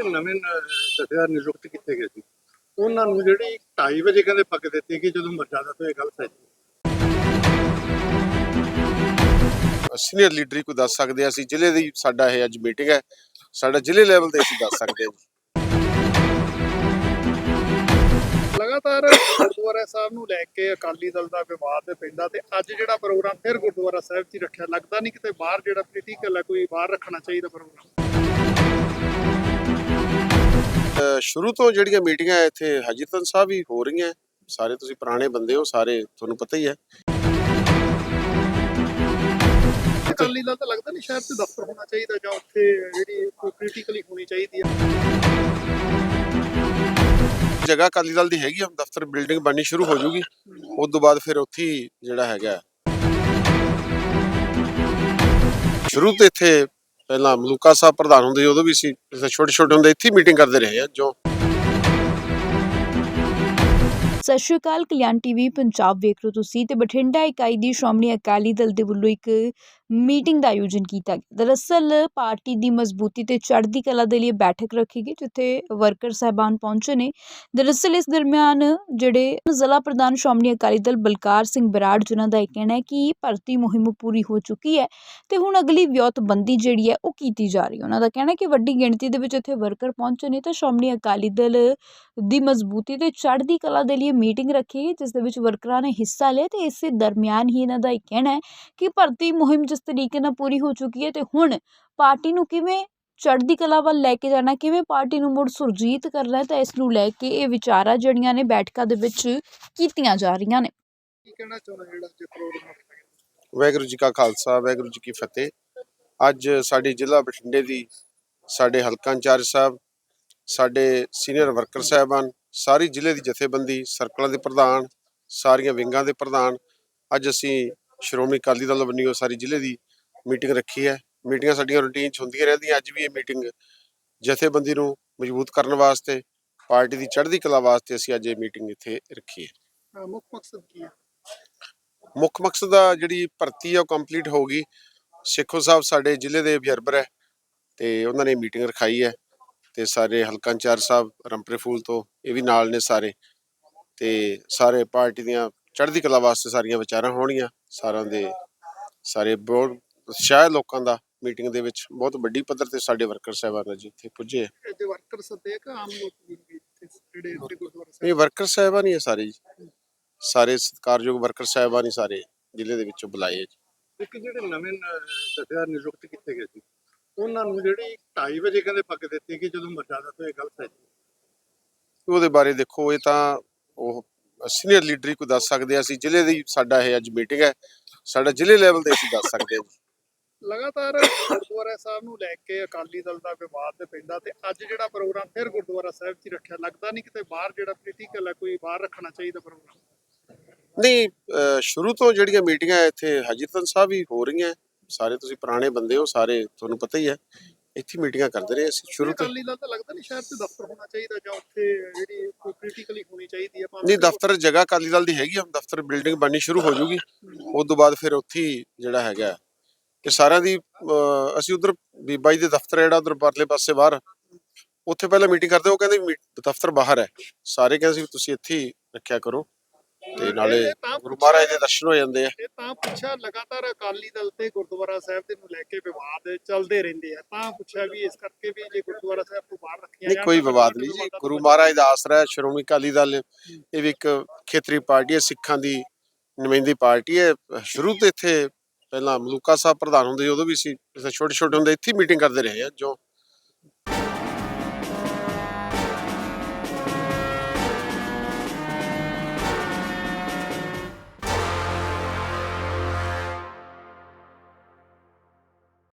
ਜਿਹੜੇ ਨਵੇਂ ਨ- ਨਿਯੁਕਤ ਕੀਤੇ ਗਏ ਸੀ, ਉਹਨਾਂ ਨੂੰ ਜਿਹੜੀ 2:30 ਵਜੇ ਕਹਿੰਦੇ ਪੱਕ ਦਿੱਤੀ ਕਿ ਜਦੋਂ ਮਰਜ਼ਾਦਾ ਤੋਂ ਇਹ ਗੱਲ ਸਹੀ ਸੀਨੀਅਰ ਲੀਡਰ ਹੀ ਕੋਈ ਦੱਸ ਸਕਦੇ ਆ ਅਸੀਂ ਜ਼ਿਲ੍ਹੇ ਦੀ ਸਾਡਾ ਇਹ ਅੱਜ ਮੀਟਿੰਗ ਹੈ, ਸਾਡਾ ਜ਼ਿਲ੍ਹੇ ਲੈਵਲ ਤੇ ਅਸੀਂ ਦੱਸ ਸਕਦੇ ਹਾਂ ਲਗਾਤਾਰ ਗੁਰਦੁਆਰਾ ਸਾਹਿਬ ਨੂੰ ਲੈ ਕੇ ਅਕਾਲੀ ਦਲ ਦਾ ਵਿਵਾਦ ਪੈਂਦਾ ਤੇ ਅੱਜ ਜਿਹੜਾ ਪ੍ਰੋਗਰਾਮ ਫਿਰ ਗੁਰਦੁਆਰਾ ਸਾਹਿਬ 'ਚ ਰੱਖਿਆ, ਲੱਗਦਾ ਨਹੀਂ ਕਿਤੇ ਬਾਹਰ ਜਿਹੜਾ ਪੋਲੀਟੀਕਲ ਹੈ, ਕੋਈ ਬਾਹਰ ਰੱਖਣਾ ਚਾਹੀਦਾ ਪ੍ਰੋਗਰਾਮ। ਸ਼ੁਰੂ ਤੋਂ ਜਿਹੜੀਆਂ ਮੀਟਿੰਗਾਂ ਇੱਥੇ ਹਾਜੀਤਨ ਸਾਹਿਬ ਵੀ ਹੋ ਰਹੀਆਂ ਸਾਰੇ ਤੁਸੀਂ ਪੁਰਾਣੇ ਬੰਦੇ ਹੋ ਸਾਰੇ ਤੁਹਾਨੂੰ ਪਤਾ ਹੀ ਹੈ। ਅਕਾਲੀ ਦਲ ਤਾਂ ਲੱਗਦਾ ਨਹੀਂ ਸ਼ਹਿਰ 'ਚ ਦਫ਼ਤਰ ਹੋਣਾ ਚਾਹੀਦਾ ਜਾਂ ਉੱਥੇ ਜਿਹੜੀ ਕੋਈ ਪੋਲੀਟੀਕਲੀ ਹੋਣੀ ਚਾਹੀਦੀ ਹੈ। ਜਗ੍ਹਾ ਅਕਾਲੀ ਦਲ ਦੀ ਹੈਗੀ ਆ ਦਫ਼ਤਰ ਬਿਲਡਿੰਗ ਬਣਨੀ ਸ਼ੁਰੂ ਹੋ ਜੂਗੀ। ਉਸ ਤੋਂ ਬਾਅਦ ਫਿਰ ਉੱਥੇ ਜਿਹੜਾ ਹੈਗਾ ਸ਼ੁਰੂ ਤੋਂ ਇੱਥੇ ਪਹਿਲਾਂ ਮਲੂਕਾ ਸਾਹਿਬ ਪ੍ਰਧਾਨ ਹੁੰਦੇ ਸੀ, ਉਦੋਂ ਵੀ ਸੀ। ਛੋਟੇ ਛੋਟੇ ਹੁੰਦੇ ਇੱਥੇ ਮੀਟਿੰਗ ਕਰਦੇ ਰਹੇ ਆ ਜੋ ਸਤਿ ਸ਼੍ਰੀ ਅਕਾਲ ਕਲਿਆਣ ਟੀਵੀ ਪੰਜਾਬ ਵੇਖ ਰਹੇ ਹੋ ਤੁਸੀਂ ਤੇ ਬਠਿੰਡਾ ਇਕਾਈ ਦੀ ਸ਼੍ਰੋਮਣੀ ਅਕਾਲੀ ਦਲ ਦੇ ਵੱਲੋਂ ਇੱਕ ਮੀਟਿੰਗ ਦਾ ਆਯੋਜਨ ਕੀਤਾ ਗਿਆ। ਦਰਅਸਲ, ਪਾਰਟੀ ਦੀ ਮਜ਼ਬੂਤੀ ਤੇ ਚੜ੍ਹਦੀ ਕਲਾ ਦੇ ਲਈ ਬੈਠਕ ਰੱਖੀ ਗਈ, ਜਿੱਥੇ ਵਰਕਰ ਸਹਿਬਾਨ ਪਹੁੰਚੇ ਨੇ। ਦਰਅਸਲ, ਇਸ ਦਰਮਿਆਨ ਜਿਹੜੇ ਜ਼ਿਲ੍ਹਾ ਪ੍ਰਧਾਨ ਸ਼੍ਰੋਮਣੀ ਅਕਾਲੀ ਦਲ ਬਲਕਾਰ ਸਿੰਘ ਬਰਾੜ, ਜਿਨ੍ਹਾਂ ਦਾ ਇਹ ਕਹਿਣਾ ਹੈ ਕਿ ਭਰਤੀ ਮੁਹਿੰਮ ਪੂਰੀ ਹੋ ਚੁੱਕੀ ਹੈ ਤੇ ਹੁਣ ਅਗਲੀ ਵਿਉਂਤਬੰਦੀ ਜਿਹੜੀ ਹੈ ਉਹ ਕੀਤੀ ਜਾ ਰਹੀ ਹੈ। ਉਹਨਾਂ ਦਾ ਕਹਿਣਾ ਹੈ ਕਿ ਵੱਡੀ ਗਿਣਤੀ ਦੇ ਵਿੱਚ ਇੱਥੇ ਵਰਕਰ ਪਹੁੰਚੇ ਨੇ ਤਾਂ ਸ਼੍ਰੋਮਣੀ ਅਕਾਲੀ ਦਲ ਦੀ ਮਜ਼ਬੂਤੀ ਤੇ ਚੜ੍ਹਦੀ ਕਲਾ ਦੇ ਲਈ ਮੀਟਿੰਗ ਰੱਖੀ ਗਈ, ਜਿਸ ਦੇ ਵਿੱਚ ਵਰਕਰਾਂ ਨੇ ਹਿੱਸਾ ਲਿਆ ਤੇ ਇਸੇ ਦਰਮਿਆਨ ਹੀ ਇਹਨਾਂ ਦਾ ਇਹ ਕਹਿਣਾ ਹੈ ਕਿ ਭਰਤੀ ਮੁਹਿੰਮ ਜਿਸ ਤਰੀਕੇ ਨਾਲ ਪੂਰੀ ਹੋ ਚੁੱਕੀ ਹੈ ਤੇ ਹੁਣ ਪਾਰਟੀ ਨੂੰ ਕਿਵੇਂ ਚੜ੍ਹਦੀ ਕਲਾ ਵੱਲ ਲੈ ਕੇ ਜਾਣਾ ਕਿਵੇਂ ਪਾਰਟੀ ਨੂੰ ਮੁੜ ਸੁਰਜੀਤ ਕਰਨਾ ਹੈ ਤਾਂ ਇਸ ਨੂੰ ਲੈ ਕੇ ਇਹ ਵਿਚਾਰਾਂ ਜਿਹੜੀਆਂ ਨੇ ਬੈਠਕਾਂ ਦੇ ਵਿੱਚ ਕੀਤੀਆਂ ਜਾ ਰਹੀਆਂ ਨੇ। ਕੀ ਕਹਿਣਾ ਚਾਹੁੰਦਾ ਜਿਹੜਾ ਜੇ ਪ੍ਰੋਗਰਾਮ ਕਾ ਖਾਲਸਾ ਵਾਹਿਗੁਰੂ ਜੀ ਕੀ ਫਤਿਹ। ਅੱਜ ਸਾਡੇ ਜ਼ਿਲ੍ਹਾ ਬਠਿੰਡੇ ਦੀ ਸਾਡੇ ਹਲਕਾ ਇੰਚਾਰਜ ਸਾਹਿਬ ਸਾਡੇ ਸੀਨੀਅਰ ਵਰਕਰ ਸਾਹਿਬਾਨ ਸਾਰੀ ਜ਼ਿਲ੍ਹੇ ਦੀ ਜਥੇਬੰਦੀ ਸਰਕਲਾਂ ਦੇ ਪ੍ਰਧਾਨ ਸਾਰੀਆਂ ਵਿੰਗਾਂ ਦੇ ਪ੍ਰਧਾਨ ਅੱਜ ਅਸੀਂ ਸ਼੍ਰੋਮਣੀ ਅਕਾਲੀ ਦਲ ਵੱਲੋਂ ਸਾਰੀ ਜ਼ਿਲ੍ਹੇ ਦੀ ਮੀਟਿੰਗ ਰੱਖੀ ਹੈ। ਮੀਟਿੰਗਾਂ ਸਾਡੀਆਂ ਰੂਟੀਨ 'ਚ ਹੁੰਦੀਆਂ ਰਹਿੰਦੀਆਂ। ਅੱਜ ਵੀ ਇਹ ਮੀਟਿੰਗ ਜਥੇਬੰਦੀ ਨੂੰ ਮਜ਼ਬੂਤ ਕਰਨ ਵਾਸਤੇ ਪਾਰਟੀ ਦੀ ਚੜ੍ਹਦੀ ਕਲਾ ਵਾਸਤੇ ਅਸੀਂ ਅੱਜ ਇਹ ਮੀਟਿੰਗ ਇੱਥੇ ਰੱਖੀ ਹੈ। ਮੁੱਖ ਮਕਸਦ ਕੀ ਹੈ? ਮੁੱਖ ਮਕਸਦ ਆ ਜਿਹੜੀ ਭਰਤੀ ਆ ਉਹ ਕੰਪਲੀਟ ਹੋ ਗਈ। ਸੇਖੋ ਸਾਹਿਬ ਸਾਡੇ ਜ਼ਿਲ੍ਹੇ ਦੇ ਅਬਜ਼ਰਵਰ ਹੈ ਤੇ ਉਹਨਾਂ ਨੇ ਮੀਟਿੰਗ ਰਖਾਈ ਹੈ ਤੇ ਸਾਰੇ ਹਲਕਾ ਇੰਚਾਰਜ ਸਾਹਿਬ ਰੰਪਰੇ ਫੂਲ ਤੋਂ ਇਹ ਵੀ ਨਾਲ ਨੇ ਸਾਰੇ ਤੇ ਸਾਰੇ ਪਾਰਟੀ ਦੀਆਂ ਚੜ੍ਹਦੀ ਕਲਾ ਵਾਸਤੇ ਸਾਰੀਆਂ ਵਿਚਾਰਾਂ ਹੋਣੀਆਂ। ਸਾਰਿਆਂ ਦੇ ਸਾਰੇ ਬਹੁਤ ਸ਼ਾਇਦ ਲੋਕਾਂ ਦਾ ਮੀਟਿੰਗ ਦੇ ਵਿੱਚ ਬਹੁਤ ਵੱਡੀ ਪੱਧਰ ਤੇ ਸਾਡੇ ਵਰਕਰ ਸਾਹਿਬਾਨ ਜੀ ਇੱਥੇ ਪੁੱਜੇ ਇਹ ਜੇ ਵਰਕਰ ਸੱਦੇ ਕਿ ਆਮ ਲੋਕ ਵੀ ਨੇ ਇੱਥੇ ਜਿਹੜੇ ਇੱਥੇ ਗੁਰਦੁਆਰਾ ਇਹ ਵਰਕਰ ਸਾਹਿਬਾਨ ਹੀ ਹੈ ਸਾਰੇ ਜੀ। ਸਾਰੇ ਸਤਿਕਾਰਯੋਗ ਵਰਕਰ ਸਾਹਿਬਾਨ ਹੀ ਸਾਰੇ ਜ਼ਿਲ੍ਹੇ ਦੇ ਵਿੱਚੋਂ ਬੁਲਾਏ ਆ ਜੀ। ਇੱਕ ਜਿਹੜੇ ਨਵੇਂ ਜਥੇਦਾਰ ਨਿਯੁਕਤ ਕੀਤੇ ਗਏ ਸੀ ਉਹਨਾਂ ਨੂੰ ਜਿਹੜੀ 2:30 ਵਜੇ ਕਹਿੰਦੇ ਪੱਕ ਦਿੱਤੀ ਕਿ ਜਦੋਂ ਮਰਜ਼ਾਦਾ ਤੋਂ ਇਹ ਗੱਲ ਸਹੀ ਉਹਦੇ ਬਾਰੇ ਦੇਖੋ ਇਹ ਤਾਂ ਉਹ ਸੀਨੀਅਰ ਲੀਡਰ ਹੀ ਕੋਈ ਦੱਸ ਸਕਦੇ ਆ ਅਸੀਂ ਜ਼ਿਲ੍ਹੇ ਦੀ ਸਾਡਾ ਇਹ ਅੱਜ ਮੀਟਿੰਗ ਹੈ। ਸਾਡਾ ਜ਼ਿਲ੍ਹੇ ਲੈਵਲ ਤੇ ਅਸੀਂ ਦੱਸ ਸਕਦੇ ਹਾਂ ਲਗਾਤਾਰ ਗੁਰਦੁਆਰਾ ਸਾਹਿਬ ਨੂੰ ਲੈ ਕੇ ਅਕਾਲੀ ਦਲ ਦਾ ਵਿਵਾਦ ਤੇ ਪੈਂਦਾ ਤੇ ਅੱਜ ਜਿਹੜਾ ਪ੍ਰੋਗਰਾਮ ਫਿਰ ਗੁਰਦੁਆਰਾ ਸਾਹਿਬ 'ਚ ਹੀ ਰੱਖਿਆ ਲੱਗਦਾ ਨਹੀਂ ਕਿਤੇ ਬਾਹਰ ਜਿਹੜਾ ਪੋਲੀਟੀਕਲ ਹੈ ਕੋਈ ਬਾਹਰ ਰੱਖਣਾ ਚਾਹੀਦਾ ਪ੍ਰੋਗਰਾਮ? ਨਹੀਂ ਸ਼ੁਰੂ ਤੋਂ ਜਿਹੜੀਆਂ ਮੀਟਿੰਗਾਂ ਇੱਥੇ ਹਾਜੀਤਨ ਸਾਹਿਬ ਵੀ ਹੋ ਰਹੀਆਂ। ਸਾਰੇ ਤੁਸੀਂ ਪੁਰਾਣੇ ਬੰਦੇ ਹੋ ਸਾਰੇ ਤੁਹਾਨੂੰ ਪਤਾ ਹੀ ਹੈ। ਇੱਥੇ ਮੀਟਿੰਗਾਂ ਕਰਦੇ ਰਹੇ ਅਸੀਂ ਸ਼ੁਰੂ ਤੋਂ ਅਕਾਲੀ ਦਲ ਤਾਂ ਲੱਗਦਾ ਨਹੀਂ ਸ਼ਹਿਰ 'ਚ ਦਫ਼ਤਰ ਹੋਣਾ ਚਾਹੀਦਾ ਜਾਂ ਉੱਥੇ ਜਿਹੜੀ ਪੋਲੀਟੀਕਲੀ ਹੋਣੀ ਚਾਹੀਦੀ ਹੈ ਨਹੀਂ ਦਫ਼ਤਰ ਜਗ੍ਹਾ ਅਕਾਲੀ ਦਲ ਦੀ ਹੈਗੀ ਆ ਦਫ਼ਤਰ ਬਿਲਡਿੰਗ ਬਣਨੀ ਸ਼ੁਰੂ ਹੋ ਜੂਗੀ। ਉਸ ਤੋਂ ਬਾਅਦ ਫਿਰ ਉੱਥੇ ਜਿਹੜਾ ਹੈਗਾ ਕਿ ਸਾਰਿਆਂ ਦੀ ਅਸੀਂ ਉਧਰ ਬੀਬਾ ਜੀ ਦੇ ਦਫ਼ਤਰ ਜਿਹੜਾ ਉਧਰ ਪਰਲੇ ਪਾਸੇ ਬਾਹਰ। ਉੱਥੇ ਪਹਿਲਾਂ ਮੀਟਿੰਗ ਕਰਦੇ ਉਹ ਕਹਿੰਦੇ ਦਫ਼ਤਰ ਬਾਹਰ ਹੈ। ਸਾਰੇ ਕਹਿੰਦੇ ਸੀ ਤੁਸੀਂ ਇੱਥੇ ਰੱਖਿਆ ਕਰੋ। ਤੇ ਨਾਲੇ ਗੁਰੂ ਮਹਾਰਾਜ ਦੇ ਦਰਸ਼ਨ ਹੋ ਜਾਂਦੇ ਆ। ਇਹ ਤਾਂ ਪੁੱਛਿਆ ਲਗਾਤਾਰ ਅਕਾਲੀ ਦਲ ਤੇ ਗੁਰਦੁਆਰਾ ਸਾਹਿਬ ਦੇ ਨੂੰ ਲੈ ਕੇ ਵਿਵਾਦ ਚੱਲਦੇ ਰਹਿੰਦੇ ਆ। ਤਾਂ ਪੁੱਛਿਆ ਵੀ ਇਸ ਕਰਕੇ ਵੀ ਜੇ ਗੁਰਦੁਆਰਾ ਸਾਹਿਬ ਤੋਂ ਬਾਹਰ ਰੱਖਿਆ ਨਹੀਂ ਕੋਈ ਵਿਵਾਦ ਨਹੀਂ ਜੀ। ਗੁਰੂ ਮਹਾਰਾਜ ਦਾ ਆਸਰਾ ਹੈ ਸ਼੍ਰੋਮਣੀ ਅਕਾਲੀ ਦਲ ਇਹ ਵੀ ਇੱਕ ਖੇਤਰੀ ਪਾਰਟੀ ਹੈ ਸਿੱਖਾਂ ਦੀ ਨੁਮਾਇੰਦੀ ਪਾਰਟੀ ਹੈ। ਸ਼ੁਰੂ ਤੋਂ ਇੱਥੇ ਪਹਿਲਾਂ ਮਲੂਕਾ ਸਾਹਿਬ ਪ੍ਰਧਾਨ ਹੁੰਦੇ ਸੀ, ਉਦੋਂ ਵੀ ਸੀ ਛੋਟੇ ਛੋਟੇ ਹੁੰਦੇ ਇੱਥੇ ਮੀਟਿੰਗ ਕਰਦੇ ਰਹੇ ਆ ਜੋ